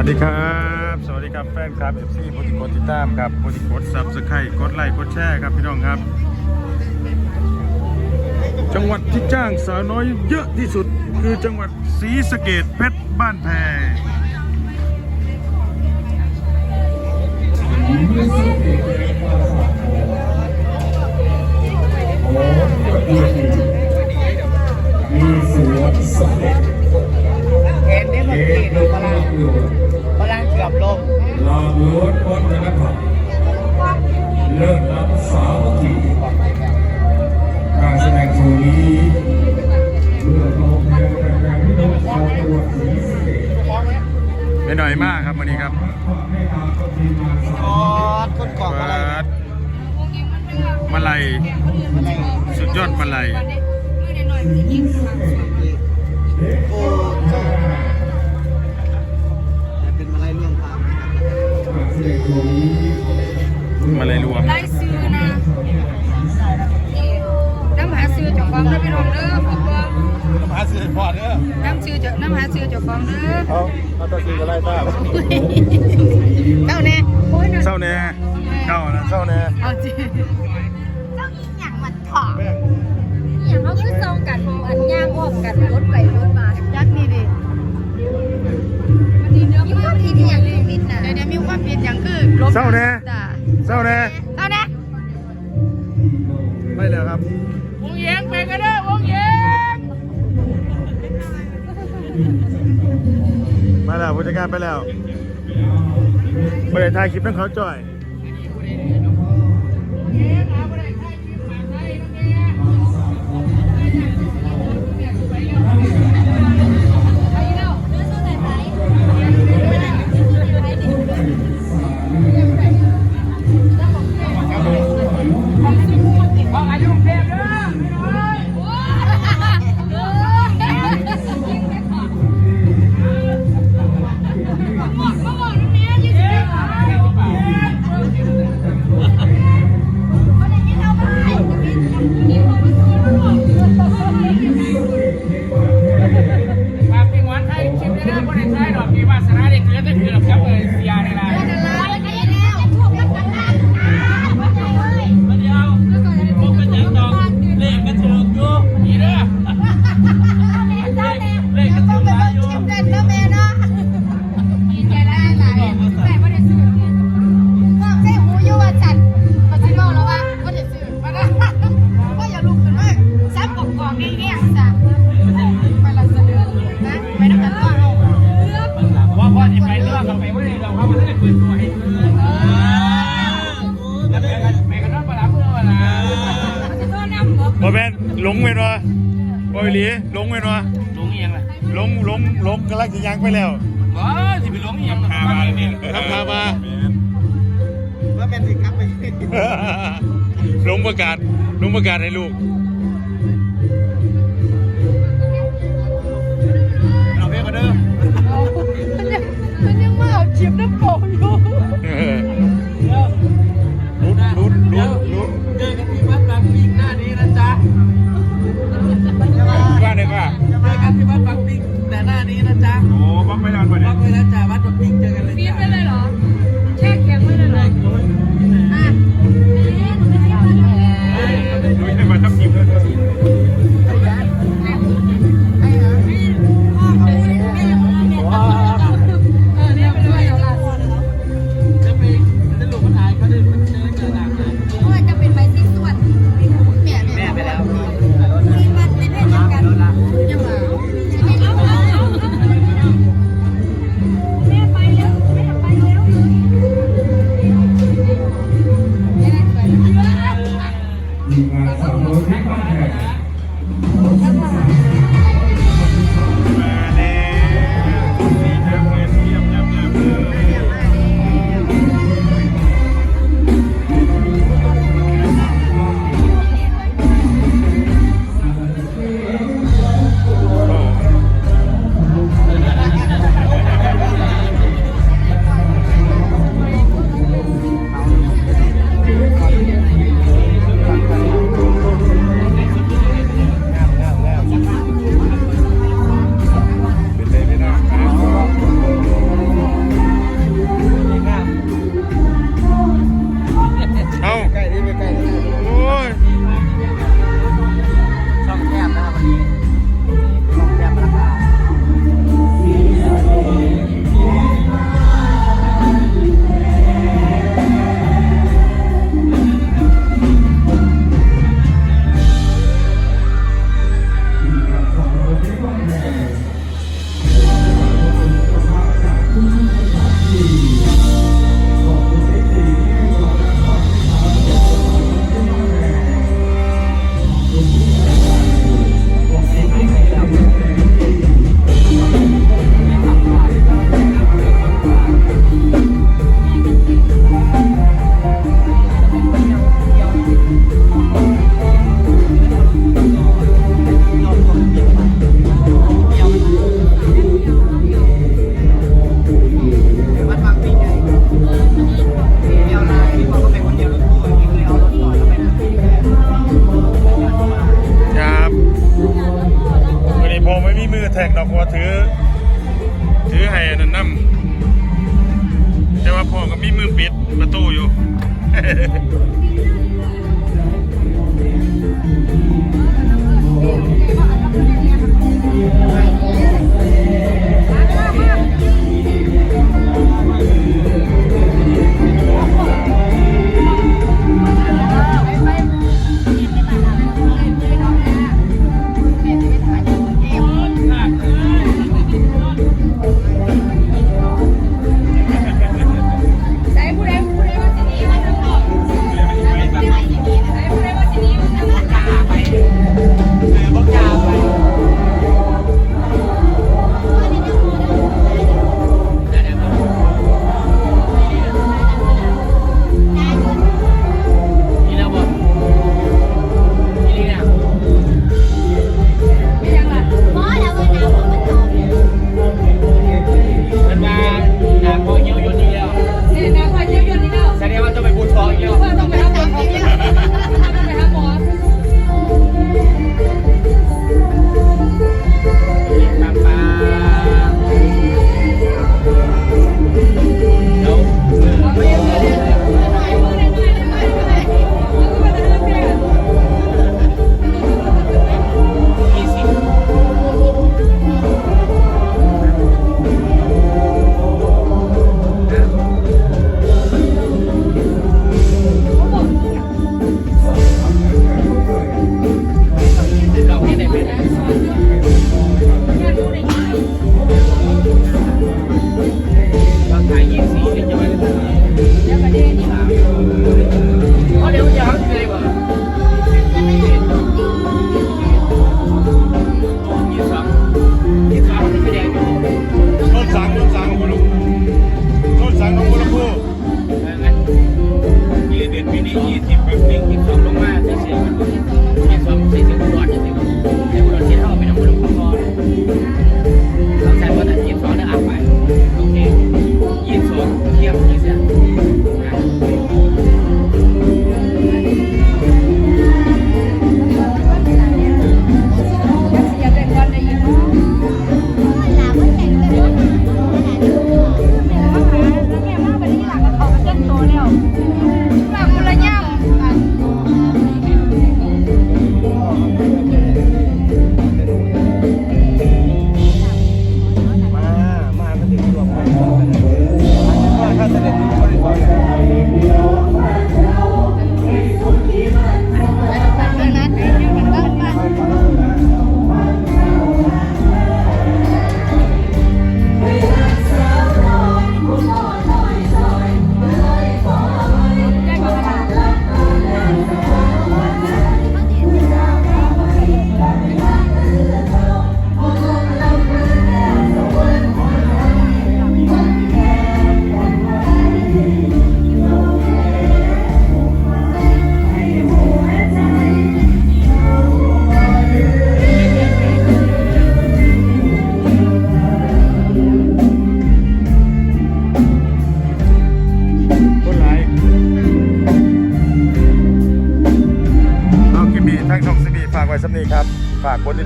วัสดีครับ สวัสดีครับแฟนครับเอฟซีโพติโกติดตามครับโพติโกดซับสไครต์กดไลค์กดแชร์ครับพี่น้องครับ จังหวัดที่จ้างสาวน้อยเยอะที่สุด คือจังหวัดศรีสะเกดเพชรบ้านแพง สามัคคีการแสดงโชว์นี้เพื่อตอบแทนแรงพี่น้องชาวจัวัดศรีสเกษไม่หน่อยมากครับวันนี้ครับกอ๋วอต้นกล่องอะไรมาลัยสุดยอดมาลัย อเจ้าของเด้อเอาเอาตัวซื้อก็ไล่ตามเจ้าแน่โอ้ยนะเศร้าแน่เศร้านะเศร้าแน่เอาจริงเจ้าอีหยังมันถอดอย่างเขาคือซองกันอันย่างอ้อมกันรถไปรถมาจักนี่ดิมันดีเนื้อมีความผิดอย่างนึงมิดน่ะเดี๋ยวมีความผิดอย่างคือลบเศร้าแน่จ้ะเศร้าแน่เจ้าแน่ไม่แล้วครับวงเย็ มาแล้วผู้จัดการไปแล้วบริถ่ายคลิปต้องเขาจ่อย อยหลีหลงไปนัวหลงเอียงล่ะหลงหลงหลงกำลังจะยังไปแล้วว้าที่ไปหลงเอียงพามาเนี่ยทำพามาว่าเป็นสิครับไปหลงประกาศหลงประกาศให้ลูกเราเพียงกันเด้อมันยังมาเอาชิปน้ำโป่งอยู่ลุ้นลุ้นลุ้นลุ้น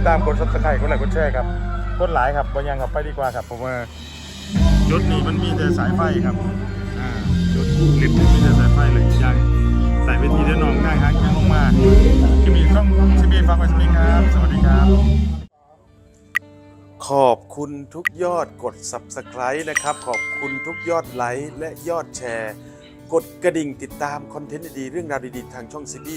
ดตามกดซับสไครต์กดไลค์กดแชร์ครับคนหลายครับบางอย่างครับไปดีกว่าครับเพราะว่าจุดนี้มันมีแต่สายไฟครับอ่าจุดลิฟต์นี่มีแต่สายไฟเลยอีกอย่างสายเวทีได้นองง่ายฮะยังลงมาคลิปนี้ช่องซีบีฝากไว้สำนีครับ สวัสดีครับ ขอบคุณทุกยอดกด Subscribe นะครับ ขอบคุณทุกยอดไลค์และยอดแชร์ กดกระดิ่งติดตามคอนเทนต์ดีๆเรื่องราวดีๆ ทางช่องซีบี